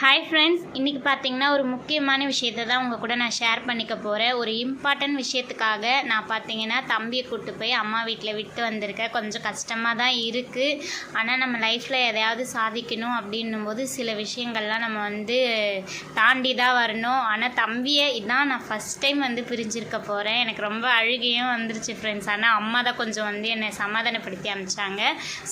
Hi friends இன்றைக்கி பார்த்தீங்கன்னா ஒரு முக்கியமான விஷயத்தை தான் உங்கள் கூட நான் ஷேர் பண்ணிக்க போகிறேன் ஒரு இம்பார்ட்டன்ட் விஷயத்துக்காக நான் பார்த்தீங்கன்னா தம்பியை கூப்பிட்டு போய் அம்மா வீட்டில் விட்டு வந்திருக்கேன். கொஞ்சம் கஷ்டமாக தான் இருக்குது ஆனால் நம்ம லைஃப்பில் எதையாவது சாதிக்கணும் அப்படின்னும் போது சில விஷயங்கள்லாம் நம்ம வந்து தாண்டி தான் வரணும். ஆனால் தம்பியை இதான் நான் ஃபஸ்ட் டைம் வந்து பிரிஞ்சிருக்க போகிறேன் எனக்கு ரொம்ப அழுகையும் வந்துருச்சு ஃப்ரெண்ட்ஸ் ஆனால் அம்மா தான் கொஞ்சம் வந்து என்னை சமாதானப்படுத்தி அமைச்சாங்க.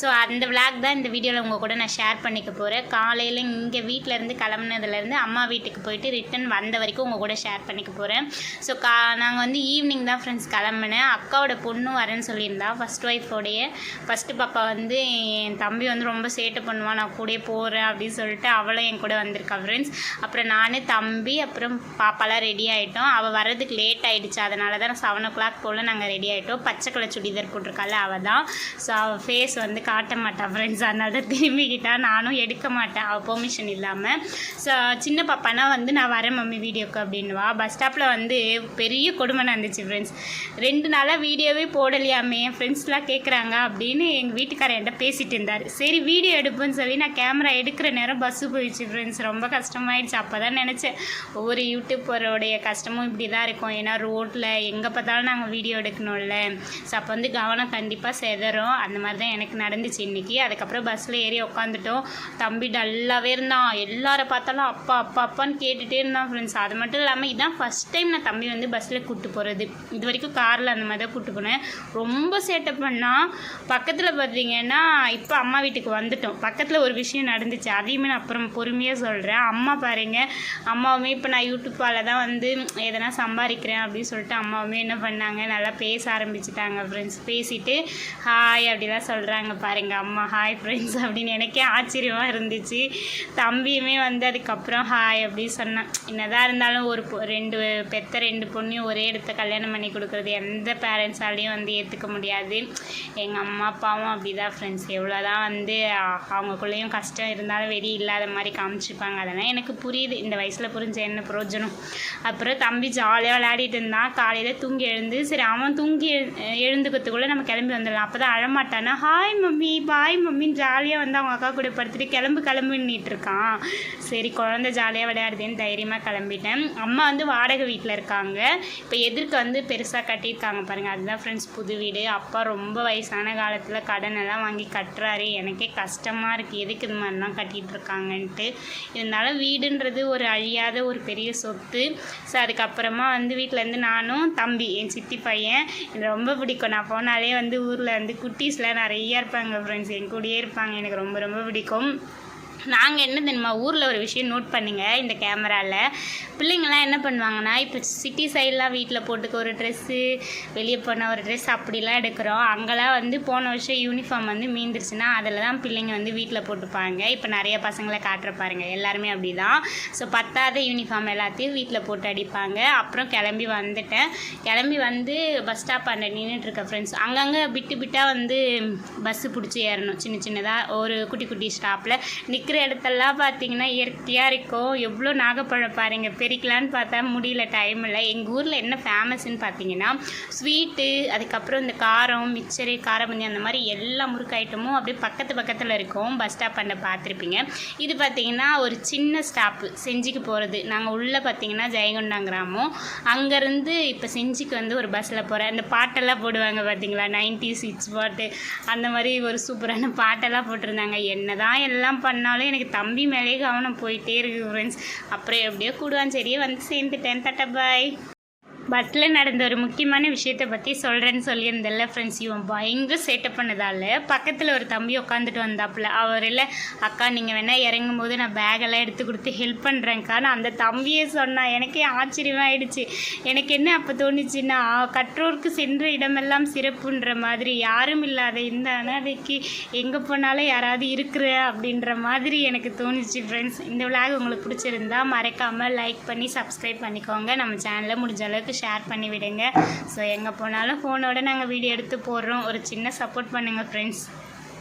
ஸோ அந்த விளாக் தான் இந்த வீடியோவில் உங்கள் கூட நான் ஷேர் பண்ணிக்க போகிறேன் காலையில் இங்கே வீட்டில் இருந்து கிளம்புனதுலேருந்து அம்மா வீட்டுக்கு போயிட்டு ரிட்டன் வந்த வரைக்கும் உங்கள் கூட ஷேர் பண்ணிக்க போகிறேன் ஸோ கா நாங்கள் வந்து ஈவினிங் தான் ஃப்ரெண்ட்ஸ் கிளம்புனேன். அக்காவோட பொண்ணும் வரேன்னு சொல்லியிருந்தா ஃபஸ்ட் ஒய்ஃபோடைய ஃபஸ்ட்டு பாப்பா வந்து என் தம்பி வந்து ரொம்ப சேட்டை பண்ணுவான் நான் கூடயே போகிறேன் அப்படின்னு சொல்லிட்டு அவளும் என் கூட வந்திருக்கா ஃப்ரெண்ட்ஸ் அப்புறம் நான் தம்பி அப்புறம் பாப்பாலாம் ரெடி ஆகிட்டோம் அவள் வர்றதுக்கு லேட் ஆகிடுச்சு அதனால தான் செவன் ஓ கிளாக் போல் நாங்கள் ரெடி ஆகிட்டோம் பச்சை கலர் சுடிதார் போட்டிருக்கால அவள் தான். ஸோ அவள் ஃபேஸ் வந்து காட்ட மாட்டாள் ஃப்ரெண்ட்ஸ் அதனால தான் திரும்பிக்கிட்டா. நானும் எடுக்க மாட்டேன். அவள் பெர்மிஷன் இல்லாமல் சின்ன பாப்பானா வந்து நான் வரேன் மம்மி வீடியோக்கு அப்படின்னுவா பஸ் ஸ்டாப்பில் வந்து பெரிய கொடுமை நடந்துச்சு ஃப்ரெண்ட்ஸ் ரெண்டு நாளாக வீடியோவே போடலையாமே என் ஃப்ரெண்ட்ஸ்லாம் கேட்குறாங்க அப்படின்னு எங்கள் வீட்டுக்காரர் என்கிட்ட பேசிகிட்டு இருந்தார். சரி வீடியோ எடுப்புன்னு சொல்லி நான் கேமரா எடுக்கிற நேரம் பஸ்ஸு போயிடுச்சு ஃப்ரெண்ட்ஸ் ரொம்ப கஷ்டமாயிடுச்சு. அப்போ தான் நினச்சேன் ஒவ்வொரு யூடியூப்பரோடைய கஷ்டமும் இப்படி தான் இருக்கும். ஏன்னா ரோட்டில் எங்கே பார்த்தாலும் நாங்கள் வீடியோ எடுக்கணும்ல. ஸோ அப்போ வந்து கவனம் கண்டிப்பாக செதறும். அந்த மாதிரி தான் எனக்கு நடந்துச்சு இன்றைக்கி அதுக்கப்புறம் பஸ்ஸில் ஏறி உட்காந்துட்டோம் தம்பி டல்லாகவே இருந்தான். எல்லாரை பார்த்தாலும் அப்பா அப்பா அப்பான்னு கேட்டுகிட்டே இருந்தான் ஃப்ரெண்ட்ஸ் அது மட்டும் இல்லாமல் இதான் ஃபஸ்ட் டைம் நான் தம்பி வந்து பஸ்ஸில் கூப்பிட்டு போகிறது இது வரைக்கும் காரில் அந்த மாதிரி தான் கூப்பிட்டு போனேன். ரொம்ப சேட்டை பண்ணால் பக்கத்தில் பார்த்தீங்கன்னா இப்போ அம்மா வீட்டுக்கு வந்துட்டோம். பக்கத்தில் ஒரு விஷயம் நடந்துச்சு. அதையுமே நான் அப்புறம் பொறுமையாக சொல்கிறேன் அம்மா பாருங்க அம்மாவுமே இப்போ நான் யூடியூப்பால் தான் வந்து எதனா சம்பாதிக்கிறேன் அப்படின்னு சொல்லிட்டு அம்மாவுமே என்ன பண்ணாங்க நல்லா பேச ஆரம்பிச்சிட்டாங்க ஃப்ரெண்ட்ஸ் பேசிட்டு ஹாய் அப்படிலாம் சொல்கிறாங்க பாருங்கள் அம்மா. ஹாய் ஃப்ரெண்ட்ஸ் அப்படின்னு எனக்கே ஆச்சரியமாக இருந்துச்சு. தம்பியுமே வந்து அதுக்கப்புறம் ஹாய் அப்படின்னு சொன்னான். என்னதான் இருந்தாலும் ஒரு பொ- ரெண்டு பெத்த ரெண்டு பொண்ணையும் ஒரே இடத்த கல்யாணம் பண்ணி கொடுக்குறது எந்த பேரண்ட்ஸாலையும் வந்து ஏற்றுக்க முடியாது. எங்கள் அம்மா அப்பாவும் அப்படி தான் ஃப்ரெண்ட்ஸ் எவ்வளோதான் வந்து அவங்களுக்குள்ளேயும் கஷ்டம் இருந்தாலும் வெறி இல்லாத மாதிரி காமிச்சிப்பாங்க. அதெல்லாம் எனக்கு புரியுது. இந்த வயசில் புரிஞ்ச என்ன பிரயோஜனம்? அப்புறம் தம்பி ஜாலியாக விளையாடிட்டு இருந்தான். காலையில் தூங்கி எழுந்து சரி அவன் தூங்கி எழு- எழுந்துக்கிறதுக்குள்ளே நம்ம கிளம்பி வந்துடலாம். அப்போ தான் அழமாட்டானா? ஹாய் மம்மி பாய் மம்மின்னு ஜாலியாக வந்து அவங்க அக்கா கூட படுத்துட்டு கிளம்பு கிளம்புன்னிட்டு இருக்கான். சரி குழந்தை ஜாலியாக விளையாடுதுன்னு தைரியமாக கிளம்பிட்டேன். அம்மா வந்து வாடகை வீட்டில் இருக்காங்க. இப்போ எதிர்க்க வந்து பெருசாக கட்டியிருக்காங்க பாருங்கள் அதுதான் ஃப்ரெண்ட்ஸ் புது வீடு. அப்பா ரொம்ப வயசான காலத்தில் கடன் எல்லாம் வாங்கி கட்டுறாரு. எனக்கே கஷ்டமாக இருக்குது எதுக்கு இது மாதிரிலாம் கட்டிகிட்டு இருக்காங்கன்ட்டு. இருந்தாலும் வீடுன்றது ஒரு அழியாத ஒரு பெரிய சொத்து. ஸோ அதுக்கப்புறமா வந்து வீட்டிலேருந்து நானும் தம்பி என் சித்தி பையன் எனக்கு ரொம்ப பிடிக்கும். நான் போனாலே வந்து ஊரில் வந்து குட்டீஸ்லாம் நிறைய இருப்பாங்க ஃப்ரெண்ட்ஸ் என் கூடயே இருப்பாங்க. எனக்கு ரொம்ப ரொம்ப பிடிக்கும். நாங்கள் என்ன தெரியுமா ஊரில் ஒரு விஷயம் நோட் பண்ணுங்க இந்த கேமராவில் பிள்ளைங்கள்லாம் என்ன பண்ணுவாங்கன்னா இப்போ சிட்டி சைட்லாம் வீட்டில் போட்டுக்க ஒரு ட்ரெஸ்ஸு வெளியே போன ஒரு ட்ரெஸ் அப்படிலாம் எடுக்கிறோம். அங்கெல்லாம் வந்து போன வருஷம் யூனிஃபார்ம் வந்து மீந்துருச்சுன்னா அதில் தான் பிள்ளைங்க வந்து வீட்டில் போட்டுப்பாங்க. இப்போ நிறைய பசங்களை காட்டுற பாருங்க எல்லாருமே அப்படி தான் ஸோ பத்தாத யூனிஃபார்ம் எல்லாத்தையும் வீட்டில் போட்டு அடிப்பாங்க. அப்புறம் கிளம்பி வந்துட்டேன். கிளம்பி வந்து பஸ் ஸ்டாப் அண்ட நின்றுட்டு இருக்க ஃப்ரெண்ட்ஸ் அங்கங்கே விட்டு விட்டால் வந்து பஸ்ஸு பிடிச்சி ஏறணும். சின்ன சின்னதாக ஒரு குட்டி குட்டி ஸ்டாப்பில் நிற்கிற இடத்தெல்லாம் பார்த்தீங்கன்னா இயற்கையாக இருக்கும். எவ்வளோ நாகப்பழம் பாருங்க. பெருக்கலான்னு பார்த்தா முடியல டைம் இல்லை. எங்கள் ஊரில் என்ன ஃபேமஸ்ன்னு பார்த்தீங்கன்னா ஸ்வீட்டு அதுக்கப்புறம் இந்த காரம் மிக்சரு காரபந்தி அந்த மாதிரி எல்லா முறுக்கு ஐட்டமும் அப்படியே பக்கத்து பக்கத்தில் இருக்கும். பஸ் ஸ்டாப் அண்ட பார்த்துருப்பீங்க. இது பார்த்தீங்கன்னா ஒரு சின்ன ஸ்டாப்பு செஞ்சிக்கு போகிறது நாங்கள் உள்ளே பார்த்தீங்கன்னா ஜெயங்கொண்டான் கிராமம். அங்கேருந்து இப்போ செஞ்சிக்கு வந்து ஒரு பஸ்ஸில் போகிறேன் அந்த பாட்டெல்லாம் போடுவாங்க பார்த்தீங்களா? நைன்டி சிக்ஸ் பாட்டு. அந்த மாதிரி ஒரு சூப்பரான பாட்டெல்லாம் போட்டிருந்தாங்க. என்ன தான் எல்லாம் பண்ணாலும் எனக்கு தம்பி மேலேயே கவனம் போயிட்டே இருக்கு ஃப்ரெண்ட்ஸ் அப்புறம் எப்படியோ கூடுவான். சரியே வந்து சேர்ந்துட்டேன். தட்டா பாய் பஸ்ஸில் நடந்த ஒரு முக்கியமான விஷயத்தை பற்றி சொல்கிறேன்னு சொல்லியிருந்தல ஃப்ரெண்ட்ஸ் இவன் பயங்கர சேட்டை பண்ணதால் பக்கத்தில் ஒரு தம்பி உட்காந்துட்டு வந்தாப்புல. அவர் இல்லை அக்கா நீங்கள் வேணால் இறங்கும் போது நான் பேகெல்லாம் எடுத்து கொடுத்து ஹெல்ப் பண்ணுறேன்க்கா நான் அந்த தம்பியே சொன்னான் எனக்கே ஆச்சரியமாயிடுச்சு எனக்கு என்ன அப்போ தோணுச்சுன்னா கற்றோருக்கு சென்ற இடமெல்லாம் சிறப்புன்ற மாதிரி யாரும் இல்லாத இந்த அனாதைக்கு எங்கே போனாலும் யாராவது இருக்கிற அப்படின்ற மாதிரி எனக்கு தோணுச்சு ஃப்ரெண்ட்ஸ் இந்த விளாக் உங்களுக்கு பிடிச்சிருந்தா மறக்காமல் லைக் பண்ணி சப்ஸ்கிரைப் பண்ணிக்கோங்க. நம்ம சேனலை முடிஞ்ச அளவுக்கு ஷேர் பண்ணி விடுங்க. ஸோ எங்கே போனாலும் ஃபோனோட நாங்கள் வீடியோ எடுத்து போடுறோம். ஒரு சின்ன சப்போர்ட் பண்ணுங்கள் ஃப்ரெண்ட்ஸ்